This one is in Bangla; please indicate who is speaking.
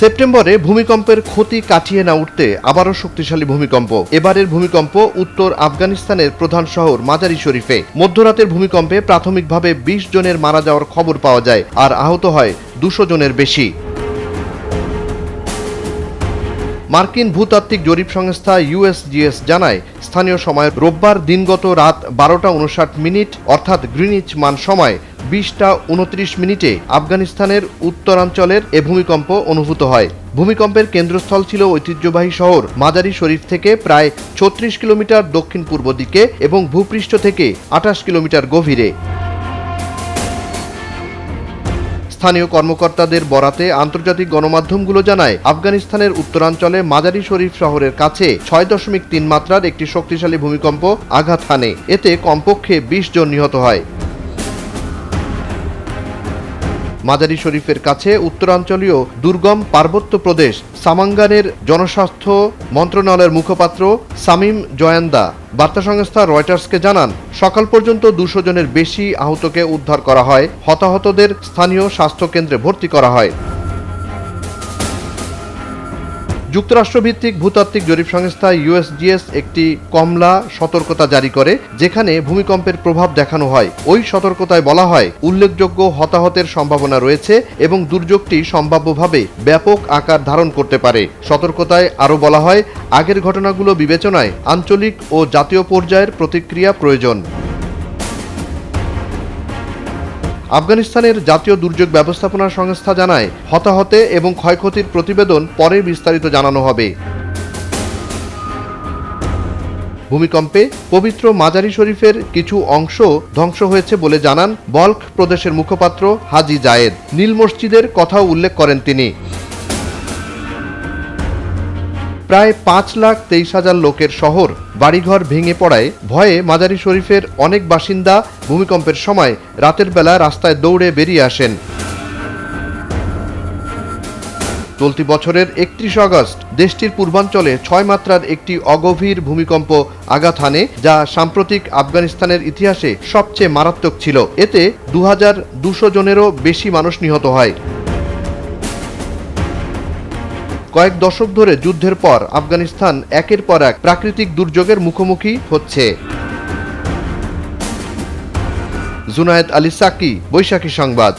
Speaker 1: সেপ্টেম্বরে ভূমিকম্পের ক্ষতি কাটিয়ে না উঠতে আবারও শক্তিশালী ভূমিকম্প। এবারের ভূমিকম্প উত্তর আফগানিস্তানের প্রধান শহর মাজারি শরীফে। মধ্যরাতের ভূমিকম্পে প্রাথমিকভাবে বিশ জনের মারা যাওয়ার খবর পাওয়া যায়, আর আহত হয় দুশো জনের বেশি। মার্কিন ভূতাত্ত্বিক জরিপ সংস্থা ইউএসজিএস জানায়, স্থানীয় সময় রোববার দিনগত রাত বারোটা উনষাট মিনিট, অর্থাৎ গ্রিনিচ মান সময় বিশটা উনত্রিশ মিনিটে আফগানিস্তানের উত্তরাঞ্চলের এ ভূমিকম্প অনুভূত হয়। ভূমিকম্পের কেন্দ্রস্থল ছিল ঐতিহ্যবাহী শহর মাজারি শরীফ থেকে প্রায় ছত্রিশ কিলোমিটার দক্ষিণ পূর্ব দিকে এবং ভূপৃষ্ঠ থেকে আঠাশ কিলোমিটার গভীরে। স্থানীয় কর্মকর্তাদের বরাতে আন্তর্জাতিক গণমাধ্যমগুলো জানায়, আফগানিস্তানের উত্তরাঞ্চলে মাজারি শরীফ শহরের কাছে ছয় দশমিক তিন মাত্রার একটি শক্তিশালী ভূমিকম্প আঘাত হানে। এতে কমপক্ষে বিশ জন নিহত হয়। মাজারি শরীফের কাছে উত্তরাঞ্চলীয় দুর্গম পার্বত্য প্রদেশ সামাঙ্গানের জনস্বাস্থ্য মন্ত্রণালয়ের মুখপাত্র সামিম জয়ান্দা। বার্তা সংস্থা রয়টার্সকে জানান, সকাল পর্যন্ত দুশো জনের বেশি আহতকে উদ্ধার করা হয়। হতাহতদের স্থানীয় স্বাস্থ্যকেন্দ্রে ভর্তি করা হয়। যুক্তরাষ্ট্রভিত্তিক ভূতাত্ত্বিক জরিপ সংস্থা ইউএসজিএস একটি কমলা সতর্কতা জারি করে, যেখানে ভূমিকম্পের প্রভাব দেখানো হয়। ওই সতর্কতায় বলা হয়, উল্লেখযোগ্য হতাহতের সম্ভাবনা রয়েছে এবং দুর্যোগটি সম্ভাব্যভাবে ব্যাপক আকার ধারণ করতে পারে। সতর্কতায় আরও বলা হয়, আগের ঘটনাগুলো বিবেচনায় আঞ্চলিক ও জাতীয় পর্যায়ের প্রতিক্রিয়া প্রয়োজন। আফগানিস্তানের জাতীয় দুর্যোগ ব্যবস্থাপনা সংস্থা জানায়, হতাহতে এবং ক্ষয়ক্ষতির প্রতিবেদন পরে বিস্তারিত জানানো হবে। ভূমিকম্পে পবিত্র মাজারি শরীফের কিছু অংশ ধ্বংস হয়েছে বলে জানান বল্ক প্রদেশের মুখপাত্র হাজি জায়েদ। নীল মসজিদের কথাও উল্লেখ করেন তিনি। প্রায় পাঁচ লাখ তেইশ হাজার লোকের শহর বাড়িঘর ভেঙে পড়ায় ভয়ে মাজারি শরীফের অনেক বাসিন্দা ভূমিকম্পের সময় রাতের বেলা রাস্তায় দৌড়ে বেরিয়ে আসেন। চলতি বছরের একত্রিশ আগস্ট দেশটির পূর্বাঞ্চলে ছয় মাত্রার একটি অগভীর ভূমিকম্প আঘাত হানে, যা সাম্প্রতিক আফগানিস্তানের ইতিহাসে সবচেয়ে মারাত্মক ছিল। এতে দু হাজার দুশো জনেরও বেশি মানুষ নিহত হয়। কয়েক দশক ধরে যুদ্ধের পর আফগানিস্তান একের পর এক প্রাকৃতিক দুর্যোগের মুখোমুখি হচ্ছে। জুনায়েদ আলী সাকি, বৈশাখী সংবাদ।